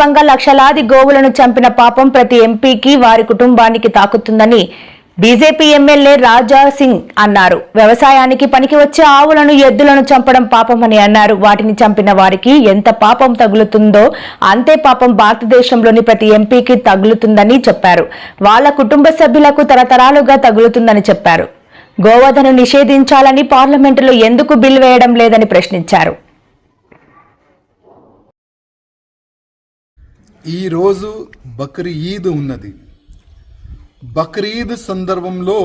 సందర్భంగా లక్షలాది గోవులను చంపిన పాపం ప్రతి ఎంపీకి వారి కుటుంబానికి తాకుతుందని బీజేపీ ఎమ్మెల్యే రాజా సింగ్ అన్నారు. వ్యవసాయానికి పనికి వచ్చే ఆవులను ఎద్దులను చంపడం పాపమని అన్నారు. వాటిని చంపిన వారికి ఎంత పాపం తగులుతుందో అంతే పాపం భారతదేశంలోని ప్రతి ఎంపీకి తగులుతుందని చెప్పారు. వాళ్ళ కుటుంబ సభ్యులకు తరతరాలుగా తగులుతుందని చెప్పారు. గోవధను నిషేధించాలని పార్లమెంటులో ఎందుకు బిల్ వేయడం లేదని ప్రశ్నించారు. ఈరోజు బక్రీద్ ఉన్నది. బక్రీద్ సందర్భంలో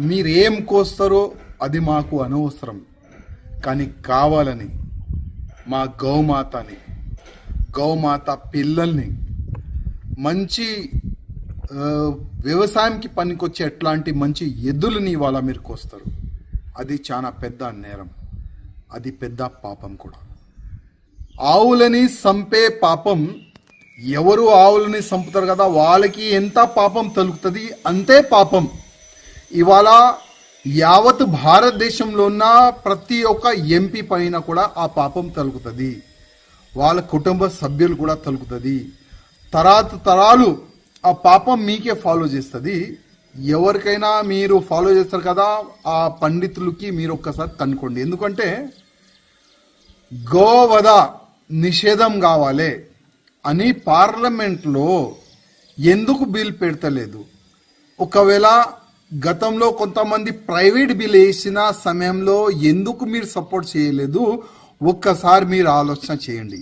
మీరేం కోస్తారో అది మాకు అనవసరం. కానీ కావాలని మా గౌమాతని గౌమాత పిల్లల్ని మంచి వ్యవసాయంకి పనికొచ్చే ఎట్లాంటి మంచి ఎద్దులని ఇవాళ మీరు కోస్తారు. అది చాలా పెద్ద నేరం అది పెద్ద పాపం కూడా. ఆవులని సంపే పాపం ఎవరు ఆవులని చంపుతారు కదా వాళ్ళకి ఎంత పాపం తలుగుతుంది అంతే పాపం. ఇవాళ యావత్ భారతదేశంలో ఉన్న ప్రతి ఒక్క ఎంపీ పైన కూడా ఆ పాపం తలుగుతుంది వాళ్ళ కుటుంబ సభ్యులు కూడా తలుగుతుంది తరాత తరాలు ఆ పాపం మీకే ఫాలో చేస్తుంది. ఎవరికైనా మీరు ఫాలో చేస్తారు కదా ఆ పండితులకి మీరు ఒక్కసారి కనుక్కోండి. ఎందుకంటే గోవధ నిషేధం కావాలి. అని పార్లమెంట్లో ఎందుకు బిల్ పెడతలేదు? ఒకవేళ గతంలో కొంతమంది ప్రైవేట్ బిల్ వేసిన సమయంలో ఎందుకు మీరు సపోర్ట్ చేయలేదు? ఒక్కసారి మీరు ఆలోచన చేయండి.